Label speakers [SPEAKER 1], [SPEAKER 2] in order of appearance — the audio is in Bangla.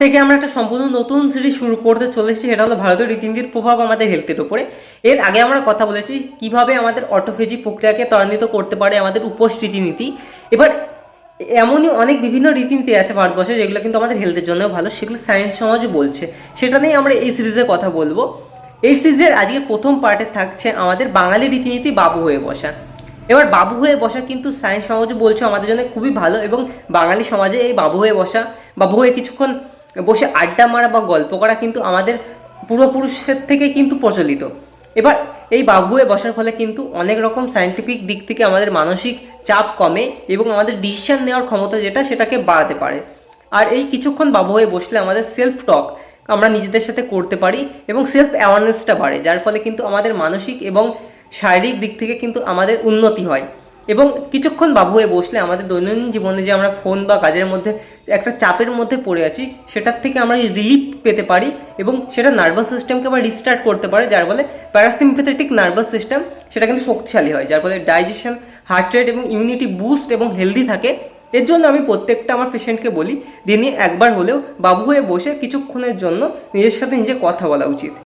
[SPEAKER 1] থেকে আমরা একটা সম্পূর্ণ নতুন সিরিজ শুরু করতে চলেছি সেটা হলো ভারতীয় রীতিনীতির প্রভাব আমাদের হেলথের উপরে। এর আগে আমরা কথা বলেছি কীভাবে আমাদের অটোফেজি প্রক্রিয়াকে ত্বরান্বিত করতে পারে আমাদের উপোস রীতিনীতি। এবার এমনই অনেক বিভিন্ন রীতিনীতি আছে ভারতবর্ষে, যেগুলো কিন্তু আমাদের হেলথের জন্য ভালো, সেগুলো সায়েন্স সমাজও বলছে। সেটা নিয়ে আমরা এই সিরিজে কথা বলব। এই সিরিজের আজকে প্রথম পার্টে থাকছে আমাদের বাঙালি রীতিনীতি বাবু হয়ে বসা। এবার বাবু হয়ে বসা কিন্তু সায়েন্স সমাজও বলছে আমাদের জন্য খুবই ভালো এবং বাঙালি সমাজে এই বাবু হয়ে বসা, বাবু হয়ে কিছুক্ষণ বসে আড্ডা মারা বা গল্প করা কিন্তু আমাদের পূর্বপুরুষের থেকে কিন্তু প্রচলিত। এবার এই বাবু হয়ে বসার ফলে কিন্তু অনেক রকম সায়েন্টিফিক দিক থেকে আমাদের মানসিক চাপ কমে এবং আমাদের ডিসিশন নেওয়ার ক্ষমতা যেটা সেটাকে বাড়াতে পারে। আর এই কিছুক্ষণ বাবু হয়ে বসলে আমাদের সেলফ টক আমরা নিজেদের সাথে করতে পারি এবং সেলফ অ্যাওয়ারনেসটা বাড়ে, যার ফলে কিন্তু আমাদের মানসিক এবং শারীরিক দিক থেকে কিন্তু আমাদের উন্নতি হয়। এবং কিছুক্ষণ বাবু হয়ে বসলে আমাদের দৈনন্দিন জীবনে যে আমরা ফোন বা কাজের মধ্যে একটা চাপের মধ্যে পড়ে আছি, সেটার থেকে আমরা রিলিফ পেতে পারি এবং সেটা নার্ভাস সিস্টেমকে আবার রিস্টার্ট করতে পারে, যার ফলে প্যারাসিম্পেথেটিক নার্ভাস সিস্টেম সেটা কিন্তু শক্তিশালী হয়, যার ফলে ডাইজেশন হার্ট রেট এবং ইমিউনিটি বুস্ট এবং হেলদি থাকে। এর জন্য আমি প্রত্যেকটা আমার পেশেন্টকে বলি, দিনে একবার হলেও বাবু হয়ে বসে কিছুক্ষণের জন্য নিজের সাথে নিজে কথা বলা উচিত।